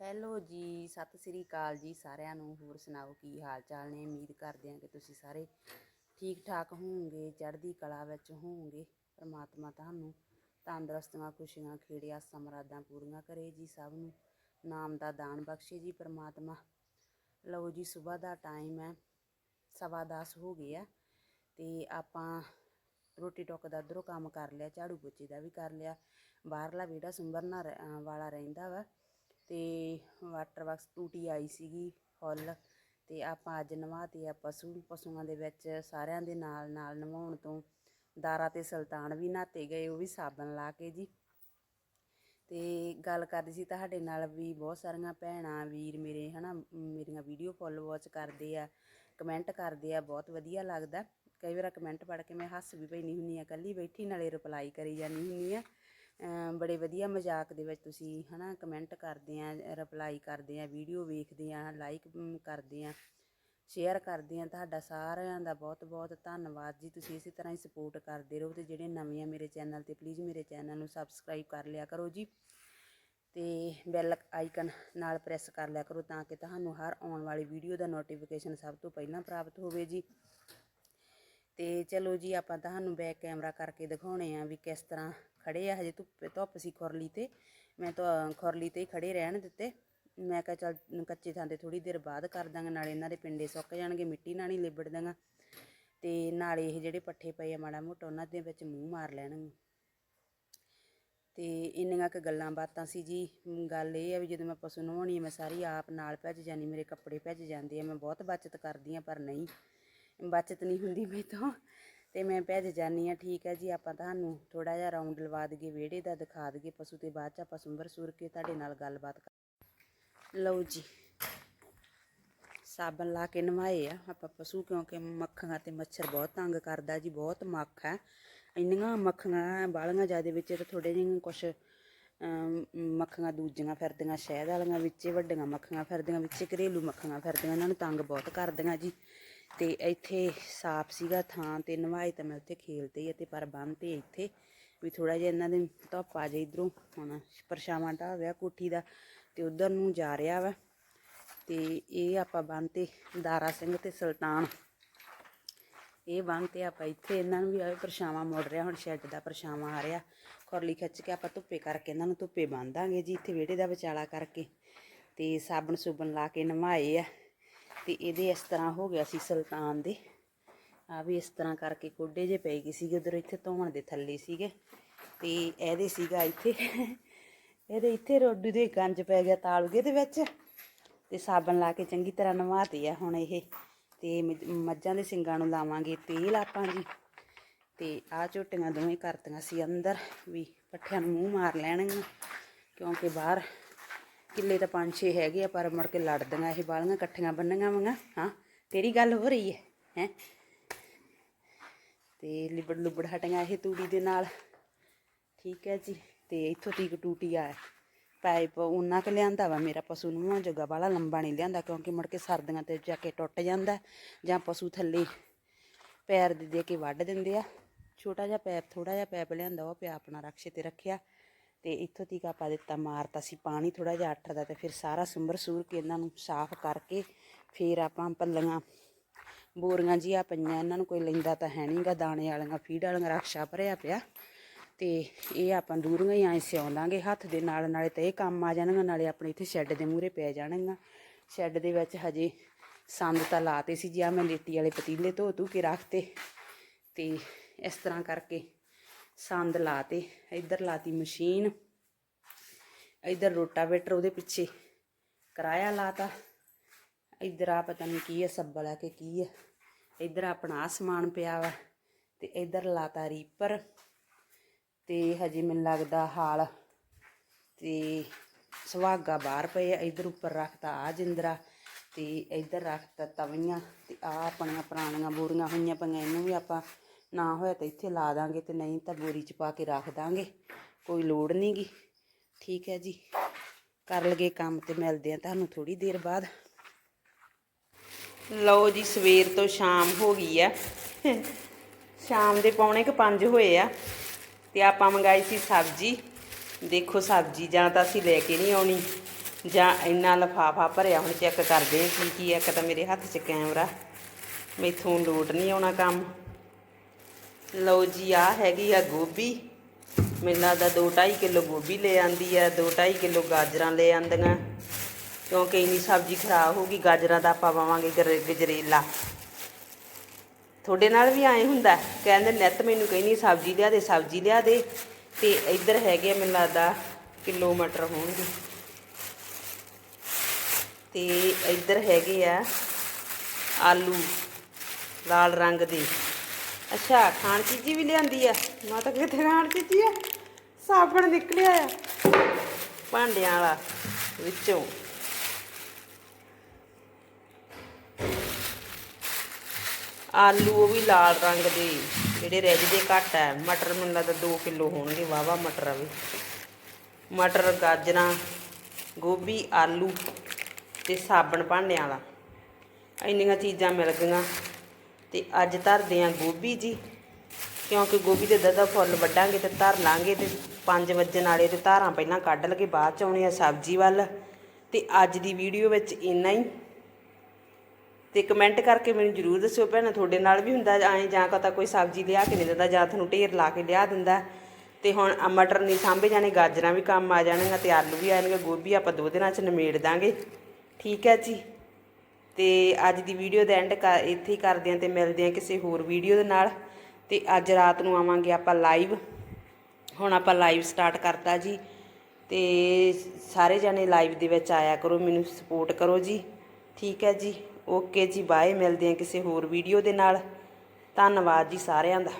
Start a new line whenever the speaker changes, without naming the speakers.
Hello ਜੀ, ਸਤਿ ਸ੍ਰੀ ਅਕਾਲ ਜੀ ਸਾਰਿਆਂ ਨੂੰ। ਹੋਰ ਸੁਣਾਓ, ਕੀ ਹਾਲ ਚਾਲ ਨੇ? ਉਮੀਦ ਕਰਦੇ ਹਾਂ ਕਿ ਤੁਸੀਂ ਸਾਰੇ ਠੀਕ ਠਾਕ ਹੋਵੋਗੇ, ਚੜ੍ਹਦੀ ਕਲਾ ਵਿੱਚ ਹੋਵੋਗੇ। ਪਰਮਾਤਮਾ ਤੁਹਾਨੂੰ ਤੰਦਰੁਸਤੀਆਂ, ਖੁਸ਼ੀਆਂ, ਖੇੜਿਆ, ਸਮਰਾਦਾਂ ਪੂਰੀਆਂ ਕਰੇ ਜੀ ਸਭ ਨੂੰ। ਨਾਮ ਦਾ ਦਾਨ ਬਖਸ਼ੇ ਜੀ ਪਰਮਾਤਮਾ। ਲਓ ਜੀ, ਸਵੇਰ ਦਾ ਟਾਈਮ ਹੈ, ਸਵਾ ਦਸ ਹੋ ਗਏ ਆ ਤੇ ਆਪਾਂ ਰੋਟੀ ਟੋਕ ਦਾ ਉੱਧਰੋਂ ਕੰਮ ਕਰ ਲਿਆ, ਝਾੜੂ ਪੋਚੇ ਦਾ ਵੀ ਕਰ ਲਿਆ। ਬਾਹਰਲਾ ਵਿਹੜਾ ਸੁੰਬਰਨਾ ਰ- ਵਾਲਾ ਰਹਿੰਦਾ ਵਾ। ਤੇ ਵਾਟਰ ਬਾਕਸ ਟੂਟੀ ਆਈ ਸੀਗੀ ਫੁੱਲ ਤੇ ਆਪਾਂ ਅੱਜ ਨਵਾਤੇ ਆ ਪਸ਼ੂ ਪਸ਼ੂਆਂ ਦੇ ਵਿੱਚ ਸਾਰਿਆਂ ਦੇ ਨਾਲ ਨਾਲ ਨਵਾਉਣ ਤੋਂ ਦਾਰਾ ਤੇ ਸੁਲਤਾਨ ਵੀ ਨਹਾਤੇ ਗਏ ਉਹ ਵੀ ਸਾਬਣ ਲਾ ਕੇ ਜੀ। ਤੇ ਗੱਲ ਕਰਦੀ ਸੀ ਤੁਹਾਡੇ ਨਾਲ ਵੀ ਬਹੁਤ ਸਾਰੀਆਂ ਭੈਣਾਂ ਵੀਰ ਮੇਰੇ ਹਨਾ ਮ, ਮੇਰੀਆਂ ਵੀਡੀਓ ਫੁੱਲ ਵਾਚ ਕਰਦੇ ਆ ਕਮੈਂਟ ਕਰਦੇ ਆ ਬਹੁਤ ਵਧੀਆ ਲੱਗਦਾ। ਕਈ ਵਾਰ ਕਮੈਂਟ ਪੜ੍ਹ ਕੇ ਮੈਂ ਹੱਸ ਵੀ ਪੈਣੀ ਹੁੰਨੀ ਆ ਇਕੱਲੀ ਬੈਠੀ ਨਾਲੇ ਰਿਪਲਾਈ ਕਰੀ ਜਾਂਦੀ ਹੁੰਨੀ ਆ। ਬੜੇ ਵਧੀਆ ਮਜ਼ਾਕ ਦੇ ਵਿੱਚ ਤੁਸੀਂ ਹਨਾ ਕਮੈਂਟ ਕਰਦੇ ਆ ਰਿਪਲਾਈ ਕਰਦੇ ਆ ਵੀਡੀਓ ਵੇਖਦੇ ਆ ਲਾਈਕ ਕਰਦੇ ਆ ਸ਼ੇਅਰ ਕਰਦੇ ਆ। ਤੁਹਾਡਾ ਸਾਰਿਆਂ ਦਾ ਬਹੁਤ ਬਹੁਤ ਧੰਨਵਾਦ ਜੀ। ਤੁਸੀਂ ਇਸੇ ਤਰ੍ਹਾਂ ਹੀ ਸਪੋਰਟ ਕਰਦੇ ਰਹੋ ਤੇ ਜਿਹੜੇ ਨਵੇਂ ਆ ਮੇਰੇ ਚੈਨਲ ਤੇ ਪਲੀਜ਼ ਮੇਰੇ ਚੈਨਲ ਨੂੰ ਸਬਸਕ੍ਰਾਈਬ ਕਰ ਲਿਆ ਕਰੋ ਜੀ। ਤੇ ਬੈਲ ਆਈਕਨ ਨਾਲ ਪ੍ਰੈਸ ਕਰ ਲਿਆ ਕਰੋ ਤਾਂ ਕਿ ਤੁਹਾਨੂੰ ਹਰ ਆਉਣ ਵਾਲੀ ਵੀਡੀਓ ਦਾ ਨੋਟੀਫਿਕੇਸ਼ਨ ਸਭ ਤੋਂ ਪਹਿਲਾਂ ਪ੍ਰਾਪਤ ਹੋਵੇ ਜੀ। ਤੇ ਚਲੋ ਜੀ, ਆਪਾਂ ਤੁਹਾਨੂੰ ਬੈਕ ਕੈਮਰਾ ਕਰਕੇ ਦਿਖਾਉਣੇ ਆ ਵੀ ਕਿਸ ਤਰ੍ਹਾਂ ਖੜੇ ਆ। ਹਜੇ ਧੁੱਪ ਧੁੱਪ ਸੀ ਖੁਰਲੀ ਤੇ। ਮੈਂ ਤਾਂ ਖੁਰਲੀ ਤੇ ਹੀ ਖੜੇ ਰਹਿਣ ਦਿੱਤੇ। ਮੈਂ ਕਿਹਾ ਚੱਲ ਕੱਚੇ ਥਾਂ ਤੇ ਥੋੜੀ ਦੇਰ ਬਾਅਦ ਕਰ ਦਾਂਗੇ, ਨਾਲੇ ਇਹਨਾਂ ਦੇ ਪਿੰਡੇ ਸੁੱਕ ਜਾਣਗੇ, ਮਿੱਟੀ ਨਾਲ ਹੀ ਲਿਬੜ ਦਾਂਗਾ। ਤੇ ਨਾਲੇ ਇਹ ਜਿਹੜੇ ਪੱਠੇ ਪਏ ਆ ਮਾੜਾ ਮੋਟਾ, ਉਹਨਾਂ ਦੇ ਵਿੱਚ ਮੂੰਹ ਮਾਰ ਲੈਣਗੇ। ਤੇ ਇੰਨੀਆਂ ਕੁ ਗੱਲਾਂ ਬਾਤਾਂ ਸੀ ਜੀ। ਗੱਲ ਇਹ ਆ ਵੀ ਜਦੋਂ ਮੈਂ ਪਸ਼ੂ ਨਹਾਉਣੀ ਮੈਂ ਸਾਰੀ ਆਪ ਨਾਲ ਭੱਜ ਜਾਂਦੀ ਮੇਰੇ ਕੱਪੜੇ ਭੱਜ ਜਾਂਦੇ ਆ। ਮੈਂ ਬਹੁਤ ਬਚਤ ਕਰਦੀ ਆ, ਪਰ ਨਹੀਂ। ਬਚਤ ਨਹੀਂ ਹੁੰਦੀ ਮੇਰੇ ਤੋਂ। ਤੇ ਮੈਂ ਭੱਜ ਜਾਨੀ ਆ ਠੀਕ ਹੈ ਜੀ ਆਪਾਂ ਤੁਹਾਨੂੰ ਥੋੜਾ ਜਿਹਾ ਰਾਉਂਡ ਲਵਾ ਦਈਏ ਵਿਹੜੇ ਦਾ ਦਿਖਾ ਦਈਏ ਪਸ਼ੂ ਤੇ ਬਾਅਦ ਚ ਆਪਾਂ ਸੁੰਬਰ ਸੂਰ ਕੇ ਤੁਹਾਡੇ ਨਾਲ ਗੱਲਬਾਤ ਕਰ ਲਓ ਜੀ ਸਾਬਣ ਲਾ ਕੇ ਨਵਾਏ ਆ। ਆਪਾਂ ਪਸ਼ੂ ਕਿਉਂਕਿ ਮੱਖੀਆਂ ਤੇ ਮੱਛਰ ਬਹੁਤ ਤੰਗ ਕਰਦਾ ਜੀ ਬਹੁਤ ਮੱਖ ਹੈ। ਇੰਨੀਆਂ ਮੱਖੀਆਂ ਬਾਲੀਆਂ ਜ਼ਿਆਦਾ ਵਿੱਚ ਤੇ ਥੋੜੇ ਜਿਹੀਆਂ ਕੁਛ ਅਮ, ਮੱਖੀਆਂ ਦੂਜੀਆਂ ਫਿਰਦੀਆਂ ਸ਼ਹਿਦ ਵਾਲੀਆਂ ਵਿੱਚੇ ਵੱਡੀਆਂ ਮੱਖੀਆਂ ਫਿਰਦੀਆਂ ਵਿੱਚੇ ਘਰੇਲੂ ਮੱਖੀਆਂ ਫਿਰਦੀਆਂ ਇਹਨਾਂ ਨੂੰ ਤੰਗ ਬਹੁਤ ਕਰਦੀਆਂ ਜੀ। ਤੇ ਇੱਥੇ ਸਾਫ਼ ਸੀਗਾ ਥਾਂ ਤੇ ਨਵਾਏ ਤਾਂ ਮੈਂ ਉੱਥੇ ਖੇਲਦੇ ਹੀ ਆ ਤੇ ਪਰ ਬੰਨ ਇੱਥੇ ਵੀ ਥੋੜਾ ਜਿਹਾ ਇਹਨਾਂ ਦੇ ਧੁੱਪ ਆ ਜਾਏ ਇਧਰੋਂ। ਹੁਣ ਪਰਛਾਵਾਂ ਢਾਹ ਗਿਆ ਕੋਠੀ ਦਾ ਤੇ ਉਧਰ ਨੂੰ ਜਾ ਰਿਹਾ ਵਾ ਤੇ ਇਹ ਆਪਾਂ ਬੰਨ ਦਾਰਾ ਸਿੰਘ ਤੇ ਸੁਲਤਾਨ। ਇਹ ਬੰਨ ਆਪਾਂ ਇੱਥੇ ਇਹਨਾਂ ਨੂੰ ਵੀ ਆਵੇ ਪਰਛਾਵਾਂ ਮੁੜ ਰਿਹਾ, ਹੁਣ ਸ਼ੈੱਡ ਦਾ ਪਰਛਾਵਾਂ ਆ ਰਿਹਾ। ਖੁਰਲੀ ਖਿੱਚ ਕੇ ਆਪਾਂ ਧੁੱਪੇ ਕਰਕੇ ਇਹਨਾਂ ਨੂੰ ਧੁੱਪੇ ਬੰਨ੍ਹਾਂਗੇ ਜੀ, ਇੱਥੇ ਵਿਹੜੇ ਦਾ ਵਿਚਾਲਾ ਕਰਕੇ ਤੇ ਸਾਬਣ ਸੁਬਣ ਲਾ ਕੇ ਨਵਾਏ ਆ। ਤੇ ਇਹਦੇ ਇਸ ਤਰ੍ਹਾਂ ਹੋ ਗਿਆ ਸੀ ਸੁਲਤਾਨ ਦੇ। ਆ ਵੀ ਇਸ ਤਰ੍ਹਾਂ ਕਰਕੇ ਕੋਡੇ ਜੇ ਪੈ ਗਏ ਸੀਗੇ, ਉਧਰ ਇੱਥੇ ਧੋਣ ਦੇ ਥੱਲੇ ਸੀਗੇ। ਤੇ ਇਹਦੇ ਸੀਗਾ ਇੱਥੇ, ਇਹਦੇ ਇੱਥੇ ਰੋਡੂ ਦੇ ਗੰਜ ਪੈ ਗਿਆ ਤਾਲੂਗੇ ਦੇ ਵਿੱਚ। ਤੇ ਸਾਬਣ ਲਾ ਕੇ ਚੰਗੀ ਤਰ੍ਹਾਂ ਨਵਾਤੇ ਆ ਹੁਣ ਇਹ। ਤੇ ਮੱਝਾਂ ਦੇ ਸਿੰਗਾਂ ਨੂੰ ਲਾਵਾਂਗੇ ਤੇਲ ਆਪਾਂ ਜੀ। ਤੇ ਆ ਝੋਟੀਆਂ ਦੋਵੇਂ ਕਰਤੀਆਂ ਸੀ ਅੰਦਰ, ਵੀ ਪੱਠਿਆਂ ਨੂੰ ਮੂੰਹ ਮਾਰ ਲੈਣਗੀਆਂ, ਕਿਉਂਕਿ ਬਾਹਰ ਕਿੱਲੇ ਤਾਂ ਪੰਜ ਛੇ ਹੈਗੇ ਆ, ਪਰ ਮੁੜ ਕੇ ਲੜਦੀਆਂ ਇਹ ਬਾਲੀਆਂ ਇਕੱਠੀਆਂ ਬੰਨੀਆਂ ਵਾਂਗਾ, ਹਾਂ, ਤੇਰੀ ਗੱਲ ਹੋ ਰਹੀ ਹੈ ਹੈ। ਤੇ ਲਿਬੜ ਲੁਬੜ ਹਟੀਆਂ ਇਹ ਤੂੜੀ ਦੇ ਨਾਲ। ਠੀਕ ਹੈ ਜੀ, ਤੇ ਇੱਥੋਂ ਤੀਕ ਟੂਟੀ ਆ। ਪਾਈਪ ਉਹਨਾਂ ਕੁ ਲਿਆਂਦਾ ਵਾ, ਮੇਰਾ ਪਸ਼ੂ ਨੂੰ ਜਗਾ ਵਾਲਾ, ਲੰਬਾ ਨਹੀਂ ਲਿਆਂਦਾ, ਕਿਉਂਕਿ ਮੁੜ ਕੇ ਸਰਦੀਆਂ ਤੇ ਜਾ ਕੇ ਟੁੱਟ ਜਾਂਦਾ, ਜਾਂ ਪਸ਼ੂ ਥੱਲੇ ਪੈਰ ਦੇ ਦੇ ਕੇ ਵੱਢ ਦਿੰਦੇ ਆ। ਛੋਟਾ ਜਿਹਾ ਪੈਪ ਥੋੜਾ ਜਿਹਾ ਪੈਪ ਲਿਆਂਦਾ ਉਹ ਪਿਆ ਆਪਣਾ ਰਕਸ਼ੇ ਤੇ ਰੱਖਿਆ। ਤੇ ਇੱਥੋਂ ਤੀਕ ਆਪਾਂ ਦਿੱਤਾ, ਮਾਰਤਾ ਸੀ ਪਾਣੀ ਥੋੜਾ ਜਿਹਾ ਅੱਠ ਦਾ ਤੇ ਫਿਰ ਸਾਰਾ ਸੁੰਬਰ ਸੂਰ ਕੇ ਇਹਨਾਂ ਨੂੰ ਸਾਫ਼ ਕਰਕੇ ਫਿਰ ਆਪਾਂ ਪੱਲੀਆਂ ਬੋਰੀਆਂ ਜੀਆਂ ਪਈਆਂ, ਇਹਨਾਂ ਨੂੰ ਕੋਈ ਲੈਂਦਾ ਤਾਂ ਹੈ ਨਹੀਂਗਾ ਦਾਣੇ ਵਾਲੀਆਂ ਫੀਡ ਵਾਲੀਆਂ ਰਕਸ਼ਾ ਭਰਿਆ ਪਿਆ ਤੇ ਇਹ ਆਪਾਂ ਦੂਰੀਆਂ ਹੀ ਐਂ ਸਿਉਂਦਾਂਗੇ ਹੱਥ ਦੇ ਨਾਲ, ਨਾਲੇ ਤਾਂ ਇਹ ਕੰਮ ਆ ਜਾਣਗੇ, ਨਾਲੇ ਆਪਣੇ ਇੱਥੇ ਸ਼ੈੱਡ ਦੇ ਮੂਹਰੇ ਪੈ ਜਾਣਗੀਆਂ। ਸ਼ੈੱਡ ਦੇ ਵਿੱਚ ਹਜੇ ਸੰਦ ਤਾਂ ਲਾਤੇ ਸੀ ਜੀ ਆ ਮੈਂ ਲੇਟੀ ਵਾਲੇ ਪਤੀਲੇ ਧੋ ਧੂ ਕੇ ਰੱਖਤੇ ਤੇ ਇਸ ਤਰ੍ਹਾਂ ਕਰਕੇ ਸੰਦ ਲਾਤੇ, ਇੱਧਰ ਲਾਤੀ ਮਸ਼ੀਨ, ਇੱਧਰ ਰੋਟਾਵੇਟਰ ਉਹਦੇ ਪਿੱਛੇ ਕਿਰਾਇਆ ਲਾਤਾ। ਇੱਧਰ ਆ ਪਤਾ ਨਹੀਂ ਕੀ ਹੈ ਸੱਬਲ ਹੈ ਕਿ ਕੀ ਹੈ ਇੱਧਰ ਆਪਣਾ ਆਹ ਸਮਾਨ ਪਿਆ ਵਾ ਤੇ ਇੱਧਰ ਲਾਤਾ ਰੀਪਰ ਤੇ ਹਜੇ ਮੈਨੂੰ ਲੱਗਦਾ ਹਾਲ ਤੇ ਸੁਹਾਗਾ ਬਾਹਰ ਪਏ ਆ, ਇੱਧਰ ਉੱਪਰ ਰੱਖਤਾ ਆ ਜਿੰਦਰਾ ਤੇ ਇੱਧਰ ਰੱਖਤਾ ਤਵੀਆਂ ਤੇ ਆ ਆਪਣੀਆਂ ਪੁਰਾਣੀਆਂ ਬੋਰੀਆਂ ਹੋਈਆਂ ਪਈਆਂ, ਇਹਨੂੰ ਵੀ ਆਪਾਂ ਨਾ ਹੋਇਆ ਤਾਂ ਇੱਥੇ ਲਾ ਦਾਂਗੇ ਤੇ ਨਹੀਂ ਤਾਂ ਬੋਰੀ 'ਚ ਪਾ ਕੇ ਰੱਖ ਦਾਂਗੇ। ਕੋਈ ਲੋੜ ਨਹੀਂਗੀ ਠੀਕ ਹੈ ਜੀ। ਕਰ ਲਗੇ ਕੰਮ ਤੇ ਮਿਲਦੇ ਆ ਤੁਹਾਨੂੰ ਥੋੜੀ ਦੇਰ ਬਾਅਦ। ਲਓ ਜੀ, ਸਵੇਰ ਤੋਂ ਸ਼ਾਮ ਹੋ ਗਈ ਆ। ਸ਼ਾਮ ਦੇ ਪੌਣੇ ਕੁ 5 ਹੋਏ ਆ ਤੇ ਆਪਾਂ ਮੰਗਾਈ ਸੀ ਸਬਜ਼ੀ। ਦੇਖੋ ਸਬਜ਼ੀ ਜਾਂ ਤਾਂ ਅਸੀਂ ਲੈ ਕੇ ਨਹੀਂ ਆਉਣੀ
ਜਾਂ ਇੰਨਾ ਲਫਾਫਾ ਭਰਿਆ ਹੁਣ ਚੈੱਕ ਕਰਦੇ ਆ ਕੀ ਕੀ ਇੱਕ ਤਾਂ ਮੇਰੇ ਹੱਥ 'ਚ ਕੈਮਰਾ। ਮੈਥੋਂ ਲੋਟ ਨਹੀਂ ਆਉਣਾ ਕੰਮ। ਲਓ ਜੀ ਆ ਹੈਗੀ ਆ ਗੋਭੀ। ਮੈਨੂੰ ਲੱਗਦਾ 2.5 ਕਿਲੋ ਗੋਭੀ ਲੈ ਆਂਦੀ ਆ 2.5 ਕਿਲੋ ਗਾਜਰਾਂ ਲੈ ਆਂਦੀਆਂ। ਕਿਉਂਕਿ ਇੰਨੀ ਸਬਜ਼ੀ ਖਰਾਬ ਹੋ ਗਈ, ਗਾਜਰਾਂ ਦਾ ਆਪਾਂ ਪਾਵਾਂਗੇ ਗਰ- ਗਜਰੇਲਾ। ਤੁਹਾਡੇ ਨਾਲ ਵੀ ਆਏ ਹੁੰਦਾ, ਕਹਿੰਦੇ ਨਿੱਤ ਮੈਨੂੰ ਕਹਿੰਦੀ, ਸਬਜ਼ੀ ਲਿਆ ਦੇ, ਸਬਜ਼ੀ ਲਿਆ ਦੇ। ਤੇ ਇੱਧਰ ਹੈਗੇ ਆ, ਮੈਨੂੰ ਲੱਗਦਾ ਕਿਲੋ ਮਟਰ ਹੋਣਗੇ। ਤੇ ਇੱਧਰ ਹੈਗੇ ਆ ਆਲੂ, ਲਾਲ ਰੰਗ ਦੇ। ਅੱਛਾ, ਖਾਣ ਚੀਜ਼ੀ ਵੀ ਲਿਆਂਦੀ ਆ। ਮੈਂ ਤਾਂ ਕਿਤੇ ਖਾਣ ਚੀਜ਼ੀ ਆ। ਸਾਬਣ ਨਿਕਲਿਆ ਆ। ਭਾਂਡਿਆਂ ਵਾਲਾ, ਵਿੱਚੋਂ। ਆਲੂ ਉਹ ਵੀ ਲਾਲ ਰੰਗ ਦੇ, ਜਿਹੜੇ ਰਿੱਝਦੇ ਘੱਟ ਹੈ ਮਟਰ ਮੈਨੂੰ ਲੱਗਦਾ 2 ਕਿਲੋ ਹੋਣਗੇ ਵਾਵਾ ਮਟਰ ਆ ਵੀ। ਮਟਰ, ਗਾਜਰਾਂ, ਗੋਭੀ, ਆਲੂ ਤੇ ਸਾਬਣ ਭਾਂਡਿਆਂ ਵਾਲਾ। ਇੰਨੀਆਂ ਚੀਜ਼ਾਂ ਮਿਲ ਗਈਆਂ। ਤੇ ਅੱਜ ਧਰਦੇ ਆ ਗੋਭੀ ਜੀ, ਕਿਉਂਕਿ ਗੋਭੀ ਦੇ ਦਦਾ ਫੁੱਲ ਵੱਢਾਂਗੇ ਤੇ ਧਰ ਲਾਂਗੇ ਤੇ 5 ਵਜਣ ਵਾਲੇ ਤੇ ਧਾਰਾਂ ਪਹਿਲਾਂ ਕੱਢ ਲਗੇ, ਬਾਅਦ ਚ ਆਉਣੇ ਆ ਸਬਜ਼ੀ ਵੱਲ। ਤੇ ਅੱਜ ਦੀ ਵੀਡੀਓ ਵਿੱਚ ਇੰਨਾ ਹੀ। ਤੇ ਕਮੈਂਟ ਕਰਕੇ ਮੈਨੂੰ ਜਰੂਰ ਦੱਸਿਓ ਭੈਣਾਂ, ਤੁਹਾਡੇ ਨਾਲ ਵੀ ਹੁੰਦਾ ਐਂ ਜਾਂ ਕਤਾ ਕੋਈ ਸਬਜ਼ੀ ਲਿਆ ਕੇ ਨਹੀਂ ਦਿੰਦਾ ਜਾਂ ਤੁਹਾਨੂੰ ਢੇਰ ਲਾ ਕੇ ਲਿਆ ਦਿੰਦਾ। ਤੇ ਹੁਣ ਮਟਰ ਨਹੀਂ ਸਾਂਭੇ ਜਾਣੇ, ਗਾਜਰਾਂ ਵੀ ਕੰਮ ਆ ਜਾਣਗੀਆਂ ਤੇ ਆਲੂ ਵੀ ਆਣਗੇ ਗੋਭੀ ਆਪਾਂ ਦੋ ਦਿਨਾਂ ਚ ਨਿਮੇੜ ਦਾਂਗੇ। ਠੀਕ ਹੈ ਜੀ। ਤੇ ਅੱਜ ਦੀ ਵੀਡੀਓ ਦਾ ਐਂਡ ਇੱਥੇ ਹੀ ਕਰਦੇ ਹਾਂ ਤੇ ਮਿਲਦੇ ਹਾਂ ਕਿਸੇ ਹੋਰ ਵੀਡੀਓ ਦੇ ਨਾਲ। ਤੇ ਅੱਜ ਰਾਤ ਨੂੰ ਆਵਾਂਗੇ ਆਪਾਂ ਲਾਈਵ ਹੁਣ ਆਪਾਂ ਲਾਈਵ ਸਟਾਰਟ ਕਰਤਾ ਜੀ। ਤੇ ਸਾਰੇ ਜਣੇ ਲਾਈਵ ਦੇ ਵਿੱਚ ਆਇਆ ਕਰੋ, ਮੈਨੂੰ ਸਪੋਰਟ ਕਰੋ ਜੀ। ਠੀਕ ਹੈ ਜੀ। ਓਕੇ ਜੀ ਬਾਏ ਮਿਲਦੇ ਹਾਂ ਕਿਸੇ ਹੋਰ ਵੀਡੀਓ ਦੇ ਨਾਲ। ਧੰਨਵਾਦ ਜੀ ਸਾਰਿਆਂ ਦਾ।